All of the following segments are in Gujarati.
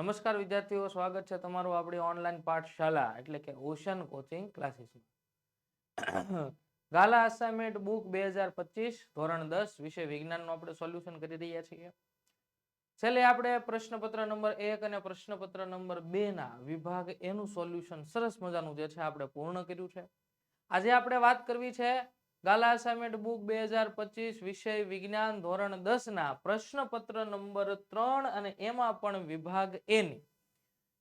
નમસ્કાર વિદ્યાર્થીઓ, સ્વાગત છે તમારું આપણી ઓનલાઈન પાઠશાલા એટલે કે ઓશન કોચિંગ ક્લાસીસમાં ગાલા અસાઇનમેન્ટ બુક બે હજાર પચીસ, ધોરણ દસ, વિષય વિજ્ઞાનનું આપણે સોલ્યુશન કરી રહ્યા છીએ. છેલ્લે આપણે પ્રશ્નપત્ર નંબર એક અને પ્રશ્નપત્ર નંબર બે ના વિભાગ એનું સોલ્યુશન સરસ મજાનું જે છે આપણે પૂર્ણ કર્યું છે. આજે આપણે વાત કરવી છે ગાલા અસાઇનમેન્ટ બુક બે હજાર પચીસ, વિષય વિજ્ઞાન ધોરણ દસ ના પ્રશ્નપત્ર નંબર ત્રણ અને એમાં પણ વિભાગ એની.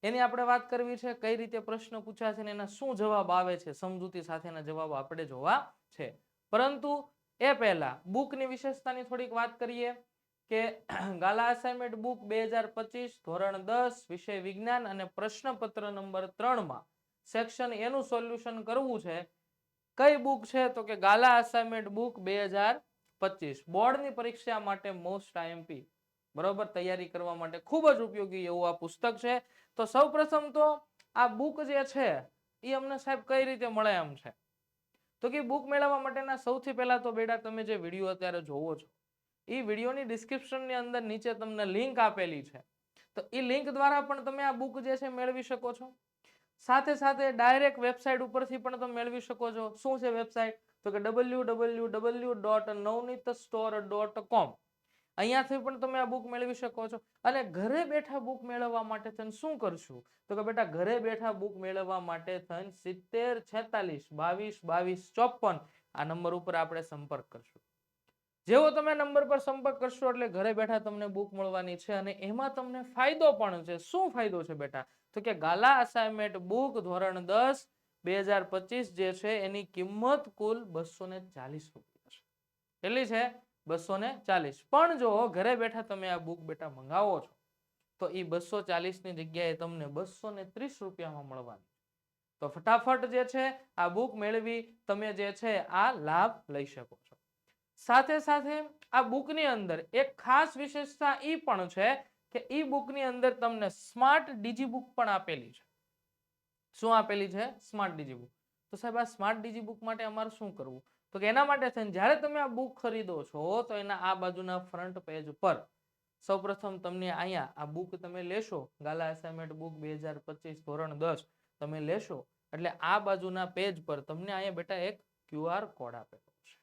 એની આપણે વાત કરવી છે, કઈ રીતે પ્રશ્ન પૂછ્યા છે એના શું જવાબ આવે છે, સમજૂતી સાથેના જવાબ આપણે જોવા છે. પરંતુ એ પહેલા બુકની વિશેષતાની થોડીક વાત કરીએ કે ગાલા અસાઇનમેન્ટ બુક બે ધોરણ દસ, વિષય વિજ્ઞાન અને પ્રશ્નપત્ર નંબર ત્રણમાં સેક્શન એનું સોલ્યુશન કરવું છે કઈ બુક છે? તો કે ગાલા અસાઇનમેન્ટ બુક બે હજાર પચીસ. બોર્ડની પરીક્ષા માટે મોસ્ટ આઈએમપી બરોબર? તૈયારી કરવા માટે ખૂબ જ ઉપયોગી એવું આ પુસ્તક છે. તો સૌપ્રથમ તો આ બુક જે છે એ અમને સાહેબ કઈ રીતે મળે એમ છે? તો કે બુક મેળવવા માટેના સૌથી પહેલા તો બેટા તમે જે વીડિયો અત્યારે જોવો છો એ વિડીયોની ડિસ્ક્રિપ્શનની અંદર નીચે તમને લિંક આપેલી છે. તો એ લિંક દ્વારા પણ તમે આ બુક જે છે મેળવી શકો છો? સાથે સાથે ડાયરેક્ટ વેબસાઇટ ઉપરથી પણ તમે મેળવી શકો છો. શું છે વેબસાઇટ તો કે W W W dot Navneet store dot com અહીંયાથી પણ તમે આ બુક મેળવી શકો છો. અને ઘરે બેઠા બુક મેળવવા માટે થઈને શું કરશું? તો કે બેટા, ઘરે બેઠા બુક મેળવવા માટે થઈને સિત્તેર, છેતાલીસ, બાવીસ બાવીસ, ચોપન આ નંબર ઉપર આપણે સંપર્ક કરશું. જેવો તમે નંબર પર સંપર્ક કરશો એટલે ઘરે બેઠા તમને બુક મળવાની છે અને એમાં તમને ફાયદો પણ છે. શું ફાયદો છે બેટા? તો કે ગાલા અસાઇનમેન્ટ બુક ધોરણ દસ, બે હજાર પચીસ જે છે એની કિંમત કુલ બસો ને ચાલીસ રૂપિયા છે. કેટલી છે? બસો ને ચાલીસ. પણ જો ઘરે બેઠા તમે આ બુક બેટા મંગાવો છો, તો એ બસો ચાલીસની જગ્યાએ તમને બસો ને ત્રીસ રૂપિયામાં મળવાની તો ફટાફટ જે છે આ બુક મેળવી તમે જે છે આ લાભ લઈ શકો છો. સાથે સાથે આ બુકની અંદર એક ખાસ વિશેષતા એ પણ છે કે ઈ બુકની અંદર તમને સ્માર્ટ ડીજી બુક પણ આપેલી છે. શું આપેલી છે? સ્માર્ટ ડીજી બુક તો સાહેબ, આ સ્માર્ટ ડીજી બુક માટે અમારે શું કરવું? તો કે એના માટે થઈને જ્યારે તમે આ બુક ખરીદો છો, તો એના આ બાજુના ફ્રન્ટ પેજ પર સૌપ્રથમ તમને અહીંયા આ બુક તમે લેશો, ગાલા એસાઇમેન્ટ બુક બે હજાર પચીસ ધોરણ દસ, તમે લેશો. એટલે આ બાજુના પેજ પર તમને અહીંયા બેટા એક ક્યુઆર કોડ આપેલો છે.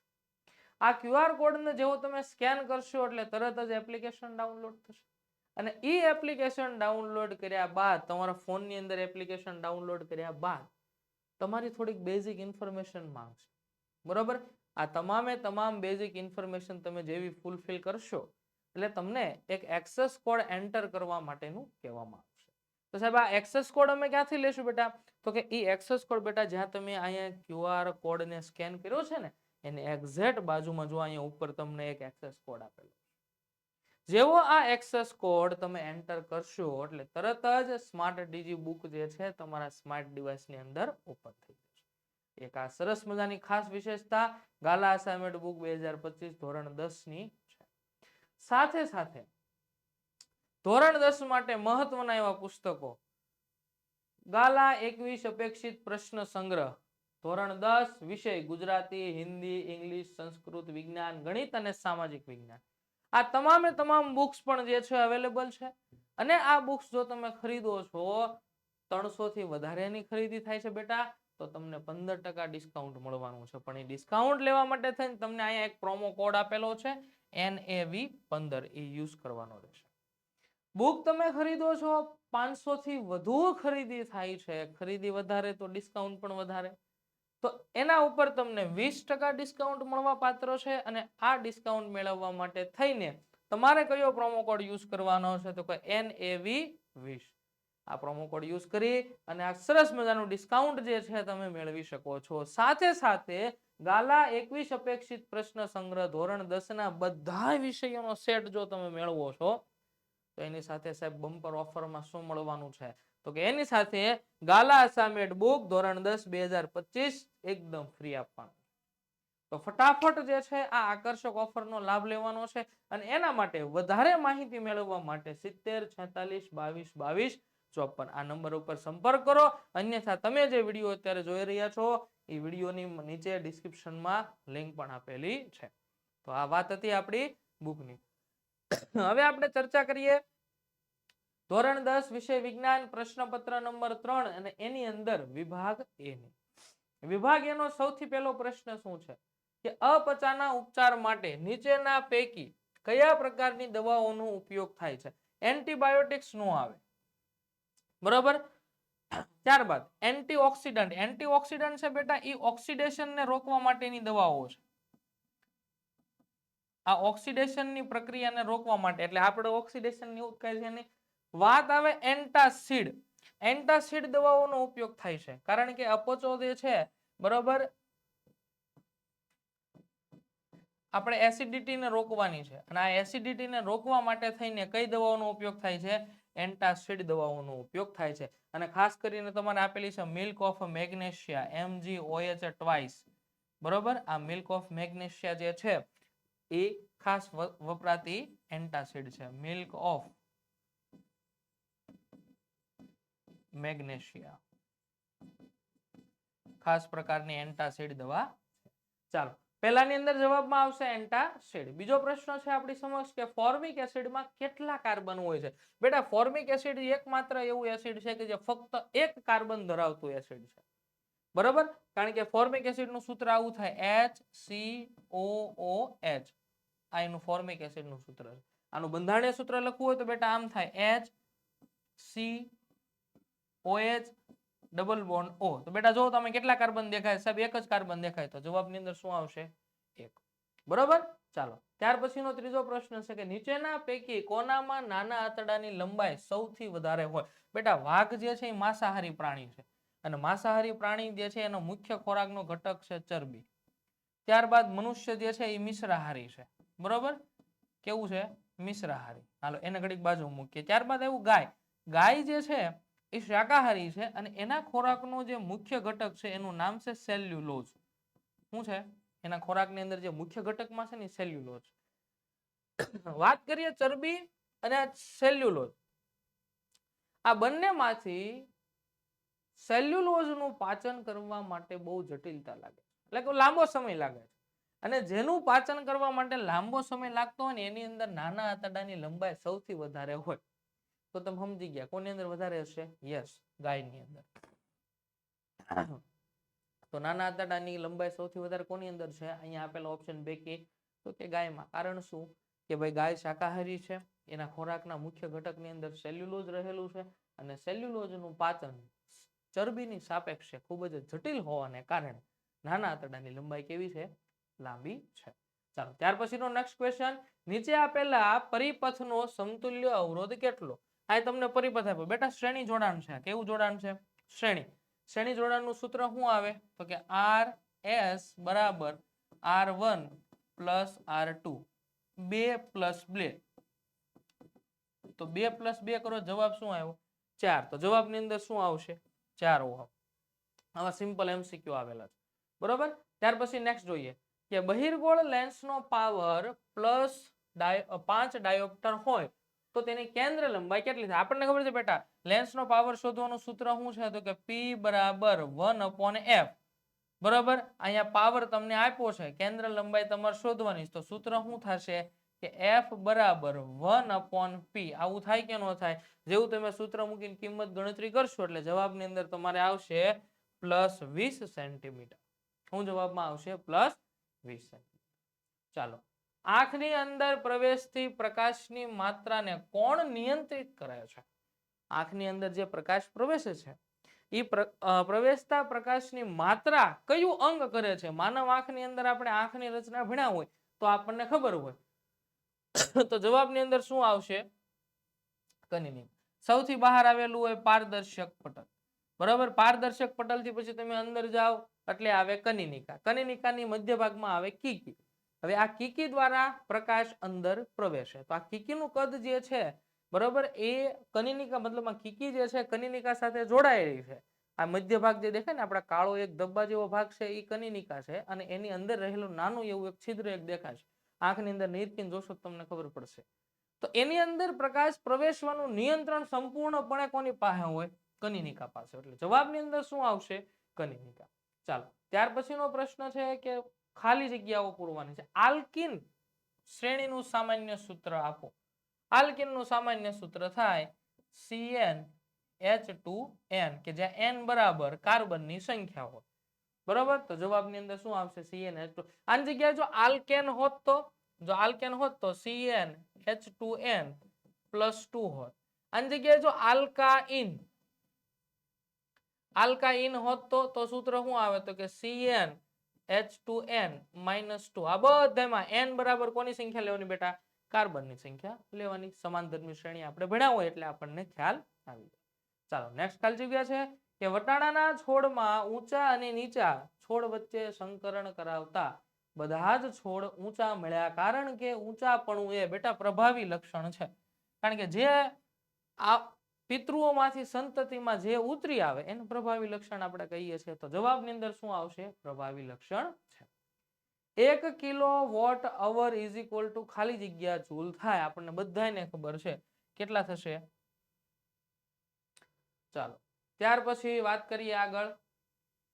આ ક્યુઆર કોડને જેવો તમે સ્કેન કરશો એટલે તરત જ એપ્લિકેશન ડાઉનલોડ થશે. અને એ એપ્લિકેશન ડાઉનલોડ કર્યા બાદ, તમારા ફોનની અંદર એપ્લિકેશન ડાઉનલોડ કર્યા બાદ, તમારી થોડીક બેઝિક ઇન્ફોર્મેશન માંગશે. બરોબર? આ તમામે તમામ બેઝિક ઇન્ફોર્મેશન તમે જેવી ફૂલફિલ કરશો, એટલે તમને એક એક્સેસ કોડ એન્ટર કરવા માટેનું કહેવામાં આવશે. તો સાહેબ, આ એક્સેસ કોડ અમે ક્યાંથી લેશું બેટા? તો કે એ એક્સેસ કોડ બેટા, જ્યાં તમે અહીંયા ક્યુઆર કોડને સ્કેન કર્યો છે ને, એની એક્ઝેક્ટ બાજુમાં જો અહીંયા ઉપર તમને એક એક્સેસ કોડ આપેલો જેવો આ એક્સેસ કોડ તમે એન્ટર કરશો, એટલે તરત જ સ્માર્ટ ડીજી બુક જે છે તમારા સ્માર્ટ ડિવાઇસની અંદર ઓપન થઈ જશે. એક આ સરસ મજાની ખાસ વિશેષતા, ગાલા અસાઇનમેન્ટ બુક બે હજાર પચીસ ધોરણ છે. સાથે સાથે, ધોરણ દસ માટે મહત્વના એવા પુસ્તકો. ગાલા એકવીસ અપેક્ષિત પ્રશ્ન સંગ્રહ. ધોરણ દસ, વિષય ગુજરાતી, હિન્દી, ઇંગ્લિશ, સંસ્કૃત, વિજ્ઞાન, ગણિત અને સામાજિક વિજ્ઞાન. આ તમામે તમામ બુક્સ પણ જે છે અવેલેબલ છે. અને આ બુક્સ જો તમે ખરીદો છો ત્રણસો થી વધારેની ખરીદી થાય છે બેટા, તો તમને પંદર ટકા ડિસ્કાઉન્ટ મળવાનું છે. પણ એ ડિસ્કાઉન્ટ લેવા માટે થઈને તમને અહીંયા એક પ્રોમો કોડ આપેલો છે એન એ વી પંદર, એ યુઝ કરવાનો રહેશે. બુક તમે ખરીદો છો પાંચસો થી વધુ ખરીદી થાય છે. ખરીદી વધારે તો ડિસ્કાઉન્ટ પણ વધારે. તો એના ઉપર તમને વીસ ટકા ડિસ્કાઉન્ટ મળવા પાત્ર છે અને આ ડિસ્કાઉન્ટ મેળવવા માટે થઈને તમારે કયો પ્રોમો કોડ યુઝ કરવાનો છે તો કે એન એ વી વીસ. આ પ્રોમો કોડ યુઝ કરી અને આ સરસ મજાનું ડિસ્કાઉન્ટ જે છે તમે મેળવી શકો છો. સાથે સાથે ગાલા એકવીસ અપેક્ષિત પ્રશ્ન સંગ્રહ ધોરણ દસ ના બધા વિષયોનો સેટ જો તમે મેળવો છો તો એની સાથે સાહેબ બમ્પર ઓફરમાં શું મળવાનું છે? તો કે એની સાથે ગાલા અસામેટ બુક ધોરણ દસ બે હજાર પચીસ એકદમ ફ્રી આપવાનું. તો ફટાફટ જે છે આ આકર્ષક ઓફરનો લાભ લેવાનો છે અને એના માટે વધારે માહિતી મેળવવા માટે સિત્તેર, છેતાલીસ, બાવીસ બાવીસ ચોપન આ નંબર ઉપર સંપર્ક કરો. અન્યથા તમે જે વીડિયો અત્યારે જોઈ રહ્યા છો, એ વિડીયોની નીચે ડિસ્ક્રિપ્શનમાં લિંક પણ આપેલી છે. તો આ વાત હતી આપણી બુકની હવે આપણે ચર્ચા કરીએ ધોરણ દસ વિષય વિજ્ઞાન પ્રશ્નપત્ર નંબર ત્રણ અને એની અંદર વિભાગ એ વિભાગ એનો સૌથી પહેલો પ્રશ્ન શું છે? કે અપચાના ઉપચાર માટે નીચેના પૈકી કયા પ્રકારની દવાઓનો ઉપયોગ થાય છે? એન્ટીબાયોટિક્સ નો આવે. બરોબર? ત્યારબાદ, એન્ટીઓક્સિડન્ટ. એન્ટીઓક્સિડન્ટ છે બેટા એ ઓક્સિડેશન ને રોકવા માટેની દવાઓ છે. આ ઓક્સિડેશનની પ્રક્રિયાને રોકવા માટે, એટલે આપણે ઓક્સિડેશનની એવું કહે છે એની વાત આવે એન્ટાસિડ. એન્ટાસિડ દવાઓનો ઉપયોગ થાય છે, કારણ કે અપચો જે છે, બરોબર? આપણે એસિડિટીને રોકવાની છે, અને આ એસિડિટીને રોકવા માટે થઈને કઈ દવાઓનો ઉપયોગ થાય છે? એન્ટાસિડ દવાઓનો ઉપયોગ થાય છે. અને ખાસ કરીને તમારે આપેલી છે milk of magnesia MG OH twice. બરોબર? આ મિલ્ક ઓફ મેગ્નેશિયા જે છે એ ખાસ વપરાતી એન્ટાસિડ છે. Milk of magnesia. ખાસ પ્રકારની એન્ટાસિડ દવા ચાલો, પહેલાની અંદર જવાબમાં આવશે એન્ટાસિડ. બીજો પ્રશ્ન છે આપણી સમક્ષ કે ફોર્મિક એસિડમાં કેટલા કાર્બન હોય છે? બેટા, ફોર્મિક એસિડ એકમાત્ર એવું એસિડ છે કે જે ફક્ત એક કાર્બન ધરાવતું એસિડ છે. બરોબર? કારણ કે ફોર્મિક એસિડનું સૂત્ર આવું થાય. એચ સી ઓ એચ આ એનું ફોર્મિક એસિડનું સૂત્ર છે. આનું બંધારણીય સૂત્ર લખવું હોય તો બેટા આમ થાય. H C OH double bond O તો બેટા જો તમે કેટલા કાર્બન દેખાય સાહેબ? એક જ કાર્બન દેખાય. તો જવાબની અંદર શું આવશે? એક. બરોબર? ચાલો. ત્યાર પછીનો ત્રીજો પ્રશ્ન છે કે નીચેના પૈકી કોનામાં નાના આંતરડાની લંબાઈ સૌથી વધારે હોય? બેટા વાઘ જે છે એ માંસાહારી પ્રાણી છે. અને માંસાહારી પ્રાણી જે છે એનો મુખ્ય ખોરાકનો ઘટક છે ચરબી. ત્યારબાદ મનુષ્ય જે છે એ મિશ્રાહારી છે. બરોબર? કેવું છે? મિશ્રાહારી. હાલો, એને ઘડીક બાજુ મૂકીએ. ત્યારબાદ એવું ગાય. ગાય જે છે, એ શાકાહારી છે અને એના ખોરાકનો જે મુખ્ય ઘટક છે, એનું નામ છે સેલ્યુલોઝ. શું છે? એના ખોરાકની અંદર જે મુખ્ય ઘટકમાં છે ને સેલ્યુલોઝ. વાત કરીએ ચરબી અને સેલ્યુલોઝ. આ બંનેમાંથી સેલ્યુલોઝનું પાચન કરવા માટે બહુ જટિલતા લાગે એટલે કે લાંબો સમય લાગે છે. અને જેનું પાચન કરવા માટે લાંબો સમય લાગતો હોય ને એની અંદર નાના આંતરડાની લંબાઈ સૌથી વધારે હોય. તો તમે સમજી ગયા. કોની અંદર વધારે હશે? યસ ગાયની અંદર. તો નાના આંતરડાની લંબાઈ સૌથી વધારે કોની અંદર છે? અહીંયા આપેલા ઓપ્શન બે કે તો કે ગાયમાં. કારણ શું? કે ભાઈ ગાય શાકાહારી છે એના ખોરાકના મુખ્ય ઘટકની અંદર સેલ્યુલોઝ રહેલું છે અને સેલ્યુલોઝનું પાચન ચરબીની સાપેક્ષે ખૂબ જ જટિલ હોવાને કારણે નાના આંતરડાની લંબાઈ કેવી છે? લાંબી છે. ચાલો, ત્યાર પછીનો નેક્સ્ટ ક્વેશ્ચન નીચે આપેલા પરિપથનો સમતુલ્ય અવરોધ કેટલો? આ તમને પરિપથ આપ્યો. બેટા, શ્રેણી જોડાણ છે. કેવું જોડાણ છે? શ્રેણી. શ્રેણી જોડાણનું સૂત્ર શું આવે? તો કે આર એસ બરાબર R one plus R two બે પ્લસ બે. તો બે પ્લસ બે કરો, જવાબ શું આવ્યો? ચાર. તો જવાબની અંદર શું આવશે? ચાર ઓહમ. આવા સિમ્પલ એમસીક્યુ આવેલા છે. બરોબર? ત્યાર પછી નેક્સ્ટ જોઈએ. કે બહિર્ગોળ લેન્સનો પાવર પ્લસ પાંચ ડાયોપ્ટર હોય, તો તેની કેન્દ્ર લંબાઈ કેટલી થાય? આપણને ખબર છે બેટા, લેન્સનો પાવર શોધવાનું સૂત્ર શું છે? તો કે પી બરાબર વન અપોન એફ બરાબર? અહીંયા પાવર તમને આપ્યો છે, કેન્દ્ર લંબાઈ તમારે શોધવાની તો સૂત્ર શું થશે? કે એફ બરાબર વન અપોન પી આવું થાય કે ન થાય? જેવું તમે સૂત્ર મૂકીને કિંમત ગણતરી કરશો, એટલે જવાબની અંદર તમારે આવશે પ્લસ વીસ સેન્ટીમીટર. શું જવાબમાં આવશે? પ્લસ ચાલો. આંખની અંદર પ્રવેશથી પ્રકાશની માત્રાને કોણ નિયંત્રિત કરે છે? આંખની અંદર જે પ્રકાશ પ્રવેશે છે એ પ્રવેશતા પ્રકાશની માત્રા કયું અંગ કરે છે? માનવ આંખની અંદર આપણે આંખની રચના ભણ્યા હોય તો આપણને ખબર હોય. તો જવાબની અંદર શું આવશે? કનિની સૌથી બહાર આવેલું હોય પારદર્શક પટલ. બરાબર? પારદર્શક પટલથી પછી તમે અંદર જાઓ, એટલે આવે કનિનિકા. કનિનિકાની મધ્ય ભાગમાં આવે કીકી. હવે આ કીકી દ્વારા પ્રકાશ અંદર પ્રવેશે. તો આ કીકીનું કદ જે છે, બરોબર? એ કનિનિકા, મતલબ કીકી જે છે, કનિનિકા સાથે જોડાયેલી છે. આ મધ્ય ભાગ જે દેખાય ને, આપણા કાળો એક ધબ્બા જેવો ભાગ છે એ કનિનિકા છે. અને એની અંદર રહેલું નાનું એવું એક છિદ્ર એક દેખાશે. આંખની અંદર નિરકિન જોશો તમને ખબર પડશે. તો એની અંદર પ્રકાશ પ્રવેશવાનું નિયંત્રણ સંપૂર્ણપણે કોની પાસે હોય? કનિનિકા પાસે. એટલે જવાબની અંદર શું આવશે? કનિનિકા. ચાલો, ત્યાર પછીનો પ્રશ્ન છે કે ખાલી જગ્યાઓ પૂરવાની છે. આલ્કિન શ્રેણીનું સામાન્ય સૂત્ર આપો. આલ્કિનનું સામાન્ય સૂત્ર થાય CN H2N કે જ્યાં n બરાબર કાર્બનની સંખ્યા હોય. બરાબર? તો જવાબની અંદર શું આવશે? CN H2 આની જગ્યાએ જો આલ્કેન હોત તો, જો આલ્કેન હોત તો CN H2N પ્લસ ટુ હોત આની જગ્યાએ જો આલ્કાઇન આલ્કાઇન હોત તો તો સૂત્ર શું આવે? તો કે CN H2N minus 2 આ બધામાં n બરાબર કોની સંખ્યા લેવાની બેટા? કાર્બનની સંખ્યા લેવાની. સમાનધર્મી શ્રેણી આપણે ભણ્યા હોય એટલે આપણને ખ્યાલ આવી જાય. ચાલો નેક્સ્ટ ખ્યાલ જગ્યા છે કે વટાણાના છોડમાં ઊંચા અને નીચા છોડ વચ્ચે સંકરણ કરાવતા બધા જ છોડ ઊંચા મળ્યા. કારણ કે ઊંચાપણું એ બેટા પ્રભાવી લક્ષણ છે. કારણ કે જે આ પિતૃઓમાંથી સંતતિમાં જે ઉતરી આવે, એને પ્રભાવી લક્ષણ આપણે કહીએ છીએ. તો જવાબની અંદર શું આવશે? પ્રભાવી લક્ષણ છે. એક kilo watt hour is equal to ખાલી જગ્યા જૂલ થાય. આપણને બધાને ખબર છે. કેટલા થશે? ચાલો. ત્યાર પછી વાત કરીએ આગળ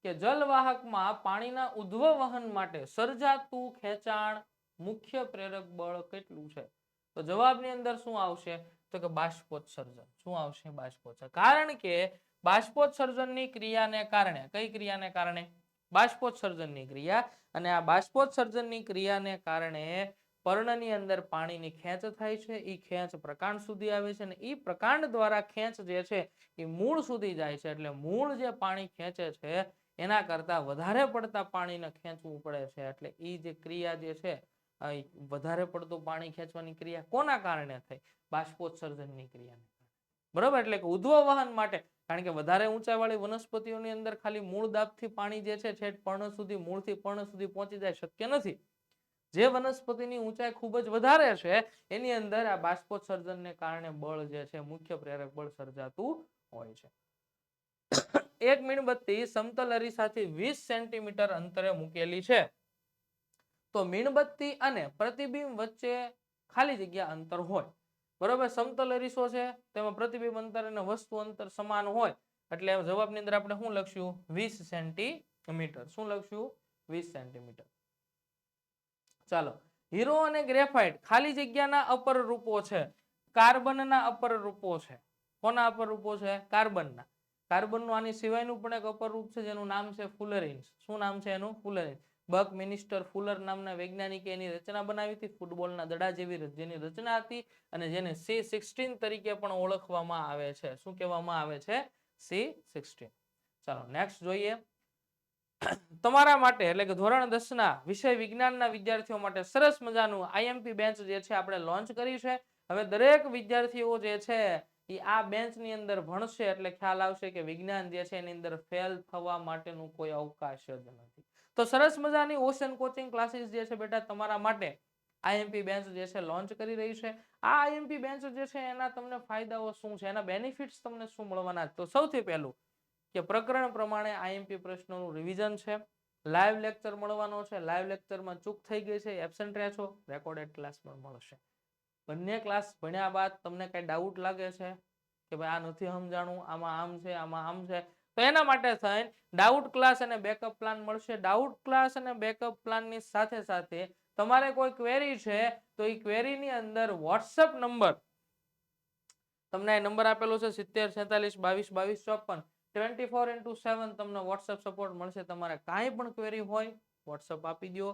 કે જલવાહકમાં પાણીના ઉદ્વ વહન માટે સર્જાતું ખેંચાણ મુખ્ય પ્રેરક બળ કેટલું છે? તો જવાબની અંદર શું આવશે? તો કે બાષ્પોત્સર્જન. શું આવશે બાષ્પોત્સર્જન? કારણ કે બાષ્પોત્સર્જનની ક્રિયાને કારણે, કઈ ક્રિયાને કારણે? બાષ્પોત્સર્જનની ક્રિયા. અને આ બાષ્પોત્સર્જનની ક્રિયાને કારણે પર્ણની અંદર પાણીની ખેંચ થાય છે. એ ખેંચ પ્રકાંડ સુધી આવે છે અને એ પ્રકાંડ દ્વારા ખેંચ જે છે એ મૂળ સુધી જાય છે. એટલે મૂળ જે પાણી ખેંચે છે, એના કરતા વધારે પડતા પાણીને ખેંચવું પડે છે. એટલે એ જે ક્રિયા જે છે વધારે પડતું પાણી ખેંચવાની ક્રિયા કોના કારણે થઈ? બાષ્પોત્સર્જનની ક્રિયાને બરાબર? એટલે કે ઉધ્વ વહન માટે. કારણ કે વધારે ઊંચાઈવાળી વનસ્પતિઓની અંદર ખાલી મૂળ દાબથી પાણી જે છે પર્ણ સુધી, મૂળથી પર્ણ સુધી પહોંચી જાય શક્ય નથી. જે વનસ્પતિની ઊંચાઈ ખૂબ જ વધારે છે, એની અંદર આ બાષ્પોત્સર્જનને કારણે બળ જે છે, મુખ્ય પ્રેરક બળ સર્જાતું હોય છે. એક મીણબત્તી સમતલ અરીસાથી વીસ સેન્ટીમીટર અંતરે મૂકેલી છે. તો મીણબત્તી અને પ્રતિબિંબ વચ્ચે ખાલી જગ્યા અંતર હોય. બરોબર? સમતલ અરીસો છે, તેમાં પ્રતિબિંબ અંતર અને વસ્તુ અંતર સમાન હોય. એટલે જવાબની અંદર આપણે શું લખશું વીસ સેન્ટીમીટર. શું લખશું વીસ સેન્ટીમીટર. ચાલો. હીરો અને ગ્રેફાઇટ ખાલી જગ્યાના અપર રૂપો છે. કાર્બનના અપર રૂપો છે. કોના અપર રૂપો છે? કાર્બનના. કાર્બનનું આની સિવાયનું પણ એક અપર રૂપ છે, જેનું નામ છે ફુલરિન્સ. શું નામ છે એનું? ફુલરિન્સ. બક મિનિસ્ટર ફુલર નામના વૈજ્ઞાનિકે એની રચના બનાવી હતી. ફૂટબોલના દડા જેવી જેની રચના હતી અને જેને સી સિક્સટીન તરીકે પણ ઓળખવામાં આવે છે. શું કહેવામાં આવે છે? C sixteen. ચાલો નેક્સ્ટ જોઈએ. તમારા માટે એટલે કે ધોરણ દસ ના વિષય વિજ્ઞાનના વિદ્યાર્થીઓ માટે સરસ મજાનું આઈએમપી બેન્ચ જે છે આપણે લોન્ચ કરી છે. હવે દરેક વિદ્યાર્થીઓ જે છે એ આ બેન્ચની અંદર ભણશે એટલે ખ્યાલ આવશે કે વિજ્ઞાન જે છે એની અંદર ફેલ થવા માટેનું કોઈ અવકાશ જ નથી. તો સરસ મજાની ઓશન કોચિંગ ક્લાસીસ જે છે બેટા તમારા માટે આઈએમપી બેન્ચ જે છે લોન્ચ કરી રહી છે. આ આઈએમપી બેન્ચ જે છે એના તમને ફાયદાઓ શું છે? એના બેનિફિટ્સ તમને શું મળવાના તો સૌથી પહેલું કે પ્રકરણ પ્રમાણે આઈએમપી પ્રશ્નોનું રિવિઝન છે. લાઈવ લેક્ચર મળવાનો છે. લાઈવ લેક્ચરમાં ચૂક થઈ ગઈ છે. એબસેન્ટ રહ્યા છો. રેકોર્ડેડ ક્લાસ પણ મળશે. બંને ક્લાસ ભણ્યા બાદ તમને કઈ ડાઉટ લાગે છે? કે ભાઈ આ નથી સમજાણું? આમાં આમ છે, આમાં આમ છે? તો એના માટે થઈને ડાઉટ ક્લાસ અને બેકઅપ પ્લાન મળશે. ડાઉટ ક્લાસ અને બેકઅપ પ્લાનની સાથે સાથે તમારે કોઈ ક્વેરી છે, તો એ ક્વેરીની અંદર વોટ્સઅપ નંબર તમને નંબર આપેલો છે, સિત્તેર સેતાલીસ બાવીસ બાવીસ, ચોપન ટ્વેન્ટી ફોર ઇન્ટુ સેવન તમને વોટ્સઅપ સપોર્ટ મળશે. તમારે કાંઈ પણ ક્વેરી હોય વોટ્સઅપ આપી દો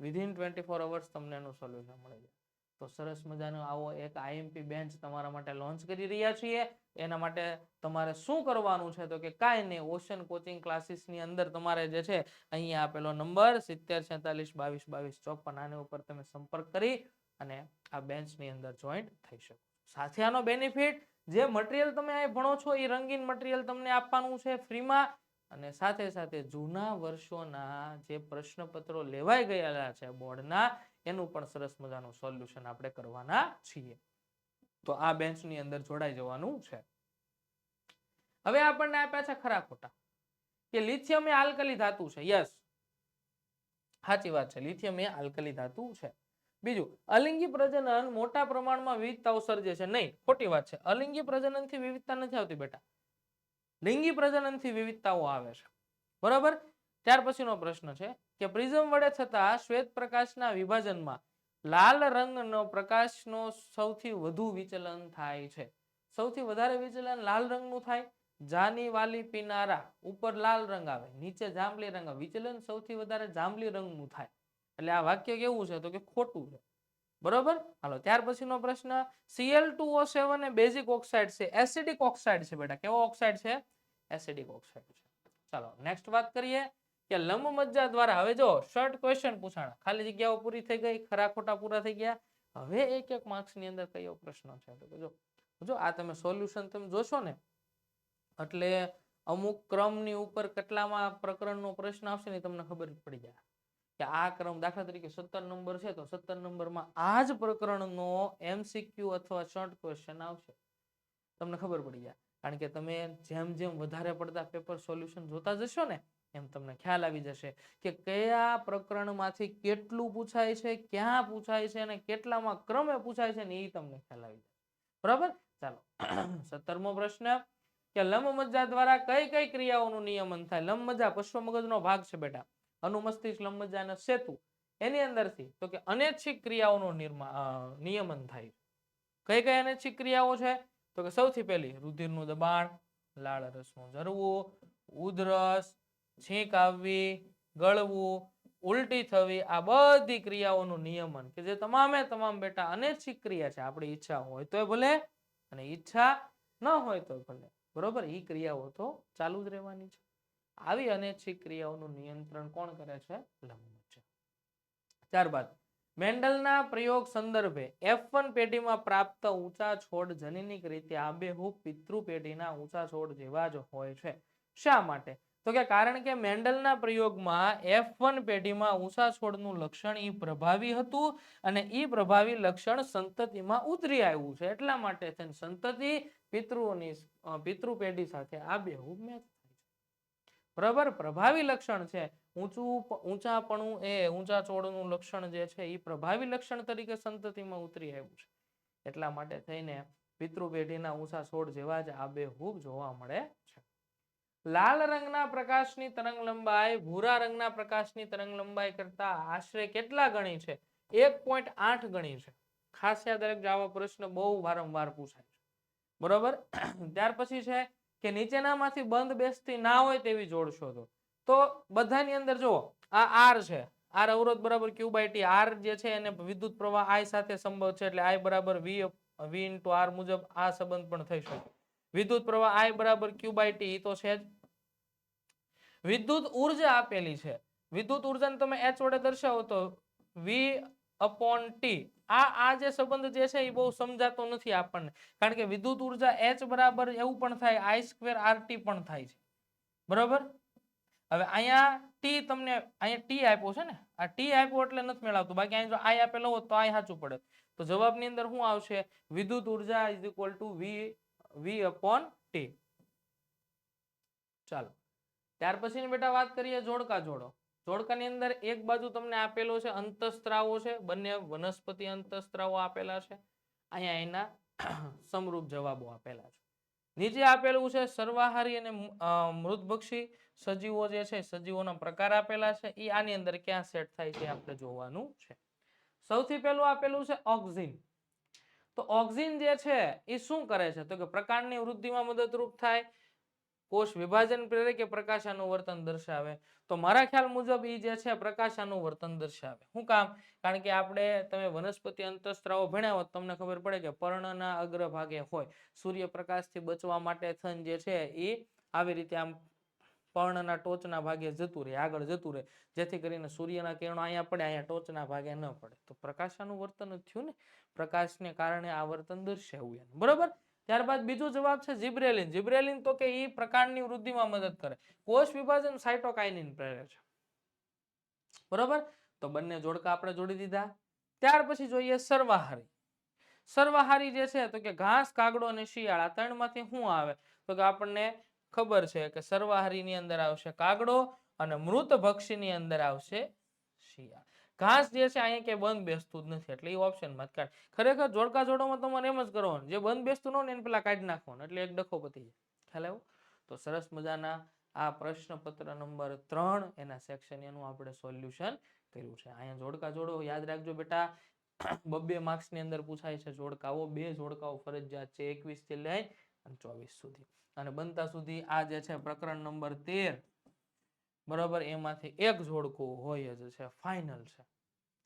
વિધિન ટ્વેન્ટી ફોર અવર્સ તમને એનું સોલ્યુશન મળી જાય. તો સરસ મજાનો આવો એક આઈએમપી બેન્ચ તમારા માટે લોન્ચ કરી રહ્યા છીએ. એના માટે તમારે શું કરવાનું છે તો કે કાંઈ નહીં, ઓશન કોચિંગ ક્લાસીસની અંદર તમારે જે છે અહીંયા આપેલો નંબર સિત્તેર, છેતાલીસ, બાવીસ બાવીસ, ચોપન, આની ઉપર તમે સંપર્ક કરી અને આ બેન્ચની અંદર જોઈન્ટ થઈ શકો. સાથે આનો બેનિફિટ, જે મટીરિયલ તમે અહીં ભણો છો એ રંગીન મટીરિયલ તમને આપવાનું છે ફ્રીમાં. અને સાથે સાથે જૂના વર્ષોના જે પ્રશ્નપત્રો લેવાઈ ગયેલા છે બોર્ડના એનું પણ સરસ મજાનું સોલ્યુશન આપણે કરવાના છીએ. તો આ બેન્ચની અંદર જોડાઈ જવાનું છે. હવે આપણને આપ્યા છે ખરા ખોટા. કે લિથિયમ એ આલ્કલી ધાતુ છે. યસ. સાચી વાત છે. લિથિયમ એ આલ્કલી ધાતુ છે. બીજું, અલિંગી પ્રજનન મોટા પ્રમાણમાં વિવિધતાઓ સર્જે છે. નહીં, ખોટી વાત છે. અલિંગી પ્રજનનથી વિવિધતા નથી આવતી બેટા. લિંગી પ્રજનનથી વિવિધતાઓ આવે છે. બરાબર? ત્યાર પછીનો પ્રશ્ન છે. કે પ્રિઝમ વડે થતા શ્વેત પ્રકાશના વિભાજનમાં લાલ રંગનો પ્રકાશનો સૌથી વધુ વિચલન થાય છે. સૌથી વધારે વિચલન લાલ રંગનું થાય. જાની વાલી પીનારા ઉપર લાલ રંગ આવે, નીચે જાંબલી રંગ આવે. વિચલન સૌથી વધારે જાંબલી રંગનું થાય. એટલે આ વાક્ય કેવું છે? તો કે ખોટું છે. બરોબર? હાલો, ત્યાર પછીનો પ્રશ્ન. Cl2O7 એ બેઝિક ઓક્સાઇડ છે. એસિડિક ઓક્સાઇડ છે બેટા. કેવો ઓક્સાઇડ છે? એસિડિક ઓક્સાઇડ છે. ચાલો નેક્સ્ટ વાત કરીએ. કે લંબ મજ્જા દ્વારા હવે જો શોર્ટ ક્વેશ્ચન પૂછાણા, ખાલી જગ્યાઓ પૂરી થઈ ગઈ, ખરા ખોટા પૂરા થઈ ગયા, હવે એક એક માર્ક્સની અંદર કયો પ્રશ્ન છે? તો જો જો આ તમે સોલ્યુશન તમે જોશો ને, એટલે અમુક ક્રમની ઉપર કેટલામાં પ્રકરણનો પ્રશ્ન આવશે ને તમને ખબર પડી જાય. કે આ ક્રમ દાખલા તરીકે સત્તર નંબર છે, તો સત્તર નંબરમાં આ જ પ્રકરણનો એમસીક્યુ અથવા શોર્ટ ક્વેશ્ચન આવશે. તમને ખબર પડી જાય. કારણ કે તમે જેમ જેમ વધારે પડતા પેપર સોલ્યુશન જોતા જશો ને એમ તમને ખ્યાલ આવી જશે કે કયા પ્રકરણમાંથી કેટલું પૂછાય છે, ક્યાં પૂછાય છે અને કેટલામાં ક્રમે પૂછાય છે ને એ તમને ખ્યાલ આવી જાય. બરાબર? ચાલો. સત્તરમો પ્રશ્ન. કે લંબ મજ્જા દ્વારા કઈ કઈ ક્રિયાઓનું નિયમન થાય? લંબ મજ્જા પશ્વ મગજનો ભાગ છે બેટા. અનુમસ્તિષ્ક લંબ અને સેતુ. એની અંદરથી તો કે અનૈચ્છિક ક્રિયાઓનું નિર્માણ નિયમન થાય. કઈ કઈ અનૈચ્છિક ક્રિયાઓ છે? તો કે સૌથી પહેલી રુધિરનું દબાણ, લાળ રસનું ઝરવું ઉધરસ છીંક આવવી ગળવું, ઉલટી થવી, આ બધી ક્રિયાઓનું નિયમન કે જે તમામે તમામ બેટા અનૈચ્છિક ક્રિયા છે, આપણી ઈચ્છા હોય તો ભલે અને ઈચ્છા ન હોય તો ભલે. બરોબર? એ ક્રિયાઓ તો ચાલુ જ રહેવાની છે. આવી અનૈચ્છિક ક્રિયાઓનું નિયંત્રણ કોણ કરે છે? ત્યારબાદ, મેન્ડલના પ્રયોગ સંદર્ભે એફ પેઢીમાં પ્રાપ્ત ઊંચા છોડ જનીનિક રીતે આબેહૂબ પિતૃ પેઢીના ઊંચા છોડ જેવા જ હોય છે. શા માટે? તો કે કારણ કે મેન્ડલના પ્રયોગમાં F1 પેઢીમાં ઊંચા છોડનું લક્ષણ ઈ પ્રભાવી હતું અને ઈ પ્રભાવી લક્ષણ સંતતિમાં ઉતરી આવ્યું છે. એટલા માટે થઈને સંતતિ પિતૃઓની પિતૃ પેઢી સાથે આબેહૂબ મેચ થાય છે. બરાબર? પ્રભાવી લક્ષણ છે. ઊંચું ઊંચાપણું એ ઊંચા છોડનું લક્ષણ જે છે એ પ્રભાવી લક્ષણ તરીકે સંતતિમાં ઉતરી આવ્યું છે. એટલા માટે થઈને પિતૃ પેઢીના ઊંચા છોડ જેવા જ આબેહૂબ જોવા મળે છે. લાલ રંગના પ્રકાશની તરંગ લંબાઈ, ભૂરા રંગના પ્રકાશની તરંગ લંબાઈ કરતા આશરે કેટલા ગણી છે? એક પોઈન્ટ આઠ ગણી છે. ખાસ યાદ રાખજો, આવા પ્રશ્ન બહુ વારંવાર પૂછાય છે. બરોબર? ત્યાર પછી છે કે નીચેનામાંથી બંધ બેસતી ના હોય તેવી જોડ શોધો. તો બધાની અંદર જુઓ, આ આર છે. આર અવરોધ બરાબર ક્યુ બાય ટી આર જે છે એને વિદ્યુત પ્રવાહ આઈ સાથે સંભવ છે, એટલે આઈ બરાબર વી વી ઇન્ટુ આર મુજબ આ સંબંધ પણ થઈ શકે. વિદ્યુત પ્રવાહ આઈ બરાબર ક્યુ બાય ટી તો છે જ? વિદ્યુત ઊર્જા આપેલી છે. વિદ્યુત ઉર્જાને તમે એચ વડે દર્શાવો તો વી અપોન ટી આ જે સંબંધ જે છે એ બહુ સમજાતો નથી આપણને. કારણ કે વિદ્યુત ઊર્જા એચ બરાબર એવું પણ થાય આઈ સ્ક્વેર આર ટી પણ થાય છે. બરોબર? હવે અહીંયા ટી તમને, અહીંયા ટી આપ્યો છે ને? આ ટી આપ્યો એટલે નથી મેળવતું. બાકી અહીં જો આઈ આપેલો હોત તો આઈ સાચું પડે તો જવાબની અંદર શું આવશે? વિદ્યુત ઊર્જા is equal to V V upon T ચાલો. ત્યાર પછીની બેટા વાત કરીએ જોડકા જોડો. જોડકાની અંદર એક બાજુ તમને આપેલો છે અંતસ્ત્રાવો છે. બંને વનસ્પતિ અંતસ્ત્રાવો આપેલા છે. અહીંયા એના સમરૂપ જવાબો આપેલા છે. નીચે આપેલું છે સર્વાહારી અને મૃતભક્ષી સજીવો જે છે, સજીવોના પ્રકાર આપેલા છે. એ આની અંદર ક્યાં સેટ થાય છે આપણે જોવાનું છે. સૌથી પહેલું આપેલું છે ઓક્ઝિન તો ઓક્ઝિન જે છે એ શું કરે છે? તો કે પ્રકાંડની વૃદ્ધિમાં મદદરૂપ થાય. કોષ વિભાજન પ્રેરે કે પ્રકાશાનુવર્તન દર્શાવે. તો મારા ખ્યાલ મુજબ એ જે છે પ્રકાશાનુવર્તન દર્શાવે. શું કામ? કારણ કે આપણે, તમે વનસ્પતિ અંતસ્ત્રાવો ભણ્યા હોત, તમને ખબર પડે કે પર્ણના અગ્રભાગે હોય. સૂર્યપ્રકાશથી બચવા માટે થન જે છે એ આવી રીતે આમ પર્ણના ટોચના ભાગે જતું રહે, આગળ જતું રહે. જેથી કરીને સૂર્યના કિરણો અહીંયા પડે, અહીંયા ટોચના ભાગે ન પડે. તો પ્રકાશાનું વર્તન થયું ને? પ્રકાશને કારણે આ વર્તન દર્શાવ્યું એનું. બરોબર? ત્યારબાદ બીજો જવાબ છે જીબ્રેલિન. જીબ્રેલિન તો કે એ પ્રકારની વૃદ્ધિમાં મદદ કરે. કોષ વિભાજન સાયટોકાઇનિન પ્રેરે છે. બરોબર? તો બંને જોડકા આપણે જોડી દીધા. ત્યાર પછી જોઈએ સર્વાહારી. સર્વાહારી જે છે તો કે ઘાસ, કાગડો અને શિયાળ આ ત્રણમાંથી શું આવે? તો કે આપણને ખબર છે કે સર્વાહારીની અંદર આવશે કાગડો અને મૃત ભક્ષીની અંદર આવશે શિયાળ. ઘાસ જે છે અહીંયા કે બંધ બેસતું જ નથી, એટલે એ ઓપ્શનમાં જ કાઢ. ખરેખર જોડકા જોડોમાં તમારે એમ જ કરવાનું, જે બંધ બેસતું ન ને એને પેલા કાઢી નાખવાનું, એટલે એક ડખો પતી જાય. ખ્યાલ આવ્યો? તો સરસ મજાના આ પ્રશ્નપત્ર નંબર ત્રણ એના સેક્શન એનું આપણે સોલ્યુશન કર્યું છે. અહીંયા જોડકા જોડો યાદ રાખજો બેટા. બબ્બે માર્ક્સની અંદર પૂછાય છે જોડકાઓ, બે જોડકાઓ ફરજિયાત છે એકવીસથી લઈ ચોવીસ સુધી. અને બનતા સુધી આ જે છે પ્રકરણ નંબર તેર, બરાબર, એમાંથી એક જોડકું હોય જ છે ફાઇનલ છે.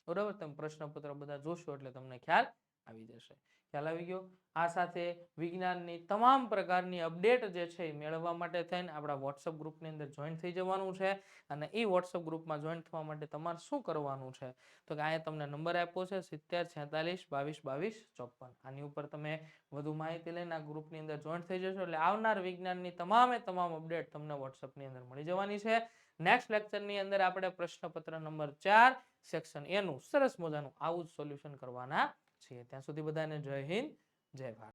બરાબર? તમે પ્રશ્નપત્ર બધા જોશો એટલે તમને ખ્યાલ આવી જશે. ખ્યાલ આવી ગયો? આ સાથે વિજ્ઞાનની તમામ પ્રકારની અપડેટ જે છે એ મેળવવા માટે થઈને આપણા વોટ્સઅપ ગ્રુપની અંદર જોઈન થઈ જવાનું છે અને એ વોટ્સઅપ ગ્રુપમાં જોઈન થવા માટે તમારે શું કરવાનું છે? તો કે અહીંયા તમને નંબર આપ્યો છે સિત્તેર, છેતાલીસ, બાવીસ બાવીસ, ચોપન. આની ઉપર તમે વધુ માહિતી લઈને આ ગ્રુપની અંદર જોઈન થઈ જશો એટલે આવનાર વિજ્ઞાનની તમામે તમામ અપડેટ તમને વોટ્સઅપની અંદર મળી જવાની છે. નેક્સ્ટ લેક્ચરની અંદર આપણે પ્રશ્નપત્ર નંબર ચાર સેક્શન એનું સરસ મજાનું આવું જ સોલ્યુશન કરવાના છીએ ત્યાં સુધી બધાને જય હિન્દ જય ભારત.